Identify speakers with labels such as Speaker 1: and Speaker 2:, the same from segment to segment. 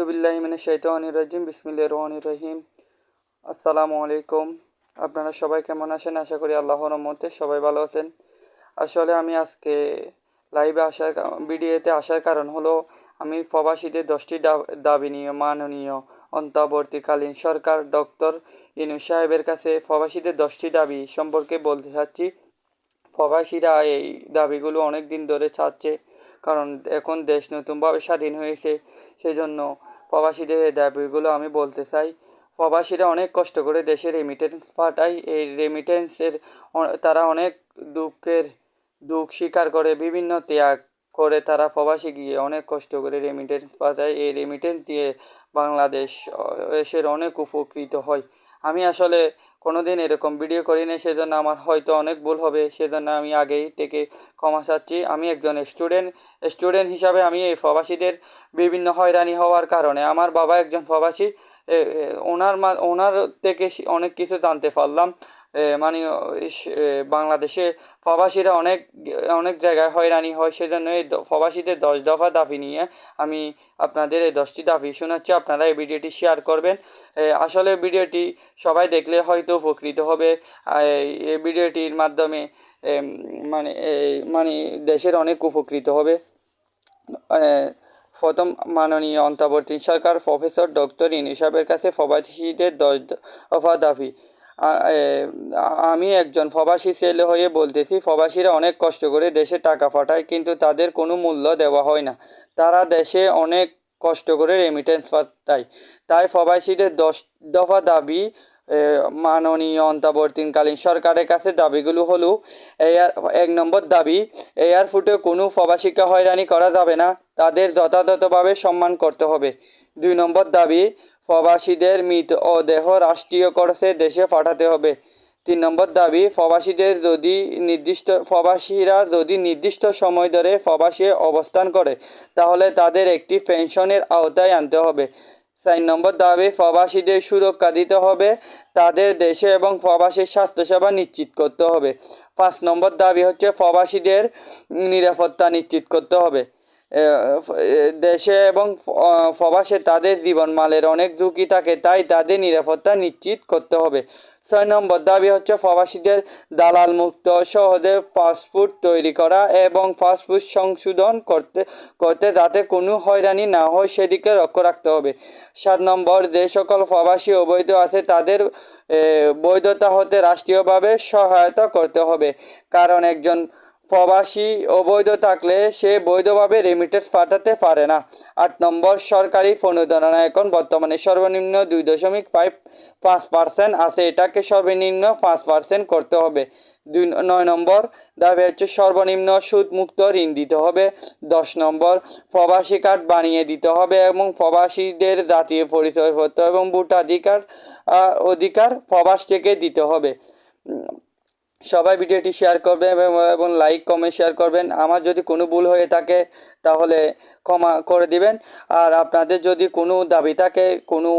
Speaker 1: আউজুবিল্লাহিমিন শৈতানির রাজিম বিসমিল্লাহ রহমানির রহিম। আসসালামু আলাইকুম। আপনারা সবাই কেমন আছেন? আশা করি আল্লাহর রহমতে সবাই ভালো আছেন। আসলে আমি আজকে লাইভে আসার ভিডিওতে আসার কারণ হলো, আমি প্রবাসীদের দশটি দাবি নিয়ে, মাননীয় অন্তর্বর্তীকালীন সরকার ডক্টর ইনু সাহেবের কাছে প্রবাসীদের দশটি দাবি সম্পর্কে বলতে চাচ্ছি। প্রবাসীরা এই দাবিগুলো অনেক দিন ধরে চাচ্ছে কারণ এখন দেশ নতুনভাবে স্বাধীন হয়েছে। সেই জন্য প্রবাসীদের দাবিগুলো আমি বলতে চাই। প্রবাসীরা অনেক কষ্ট করে দেশে রেমিটেন্স পাঠায়। এই রেমিটেন্সের তারা অনেক দুঃখের দুঃখ স্বীকার করে, বিভিন্ন ত্যাগ করে তারা প্রবাসী গিয়ে অনেক কষ্ট করে রেমিটেন্স পাঠায়। এই রেমিটেন্স দিয়ে বাংলাদেশ এসের অনেক উপকৃত হয়। আমি আসলে কোনোদিন এরকম ভিডিও করিনি সেজন্য আমার হয়তো অনেক ভুল হবে, সেজন্য আমি আগেই থেকে ক্ষমা চাচ্ছি। আমি একজন স্টুডেন্ট স্টুডেন্ট হিসাবে আমি এই প্রবাসীদের বিভিন্ন হয়রানি হওয়ার কারণে আমার বাবা একজন প্রবাসী ওনার মা, ওনার থেকে অনেক কিছু জানতে পারলাম। মানে বাংলাদেশে প্রবাসীরা অনেক অনেক জায়গায় হয়রানি হয়, সেজন্য এই প্রবাসীদের দশ দফা দাবি নিয়ে আমি আপনাদের এই দশটি দাবি শোনাচ্ছি। আপনারা এই ভিডিওটি শেয়ার করবেন। আসলে ভিডিওটি সবাই দেখলে হয়তো উপকৃত হবে। এই- ভিডিওটির মাধ্যমে মানে মানে দেশের অনেক উপকৃত হবে। প্রথম মাননীয় অন্তর্বর্তী সরকার প্রফেসর ডক্টর ইনু সাহেবের কাছে প্রবাসীদের দশ দফা দাবি। আমি একজন প্রবাসী ছেলে হয়ে বলতেছি, প্রবাসীরা অনেক কষ্ট করে দেশে টাকা পাঠায়, কিন্তু তাদের কোনো মূল্য দেওয়া হয় না। তারা দেশে অনেক কষ্ট করে রেমিটেন্স পাঠায়। তাই প্রবাসীদের দশ দফা দাবি মাননীয় অন্তর্বর্তীকালীন সরকারের কাছে দাবিগুলো হলো এয়ার এক নম্বর দাবি এয়ারপোর্টে কোনো প্রবাসীকে হয়রানি করা যাবে না, তাদের যথাযথভাবে সম্মান করতে হবে। দুই নম্বর দাবি প্রবাসীদের মৃত ও দেহ রাষ্ট্রীয় খরচে দেশে পাঠাতে হবে। তিন নম্বর দাবি প্রবাসীদের যদি নির্দিষ্ট প্রবাসীরা যদি নির্দিষ্ট সময় ধরে প্রবাসী অবস্থান করে, তাহলে তাদের একটি পেনশনের আওতায় আনতে হবে। চার নম্বর দাবি প্রবাসীদের সুরক্ষা দিতে হবে, তাদের দেশে এবং প্রবাসীর স্বাস্থ্যসেবা নিশ্চিত করতে হবে। পাঁচ নম্বর দাবি হচ্ছে প্রবাসীদের নিরাপত্তা নিশ্চিত করতে হবে। দেশে এবং প্রবাসে তাদের জীবনমালের অনেক ঝুঁকি থাকে, তাই তাদের নিরাপত্তা নিশ্চিত করতে হবে। ছয় নম্বর দাবি হচ্ছে প্রবাসীদের দালাল মুক্ত সহজে পাসপোর্ট তৈরি করা এবং পাসপোর্ট সংশোধন করতে করতে যাতে কোনো হয়রানি না হয় সেদিকে লক্ষ্য রাখতে হবে। সাত নম্বর, যে সকল প্রবাসী অবৈধ আছে তাদের বৈধতা হতে রাষ্ট্রীয়ভাবে সহায়তা করতে হবে। কারণ একজন প্রবাসী অবৈধ থাকলে সে বৈধভাবে রেমিটেন্স পাঠাতে পারে না। আট নম্বর, সরকারি প্রণোদনা এখন বর্তমানে সর্বনিম্ন দুই দশমিক ফাইভ পাঁচ পার্সেন্ট আছে। এটাকে সর্বনিম্ন পাঁচ পার্সেন্ট করতে হবে। দুই, নয় নম্বর, দাবি হচ্ছে সর্বনিম্ন সুদমুক্ত ঋণ দিতে হবে। দশ নম্বর, প্রবাসী কার্ড বানিয়ে দিতে হবে এবং প্রবাসীদের জাতীয় পরিচয়পত্র এবং ভোটাধিকার অধিকার প্রবাস থেকে দিতে হবে। সবাই ভিডিওটি শেয়ার করবেন এবং- লাইক কমেন্ট শেয়ার করবেন। আমার যদি কোনো ভুল হয়ে থাকে তাহলে ক্ষমা করে দিবেন। আর আপনাদের যদি কোনো দাবি থাকে, কোনো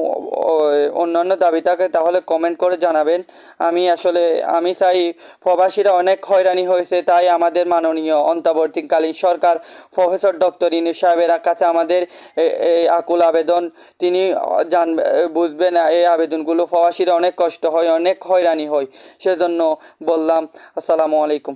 Speaker 1: অন্যান্য দাবি থাকে, তাহলে কমেন্ট করে জানাবেন। আমি আসলে, আমি চাই প্রবাসীরা অনেক হয়রানি হয়েছে, তাই আমাদের মাননীয় অন্তর্বর্তীকালীন সরকার প্রফেসর ডক্টর ইনু সাহেবের কাছে আমাদের এই আকুল আবেদন, তিনি জান, বুঝবেন এই আবেদনগুলো প্রবাসীরা অনেক কষ্ট হয়, অনেক হয়রানি হয়, সেজন্য বললাম, আসসালামু আলাইকুম।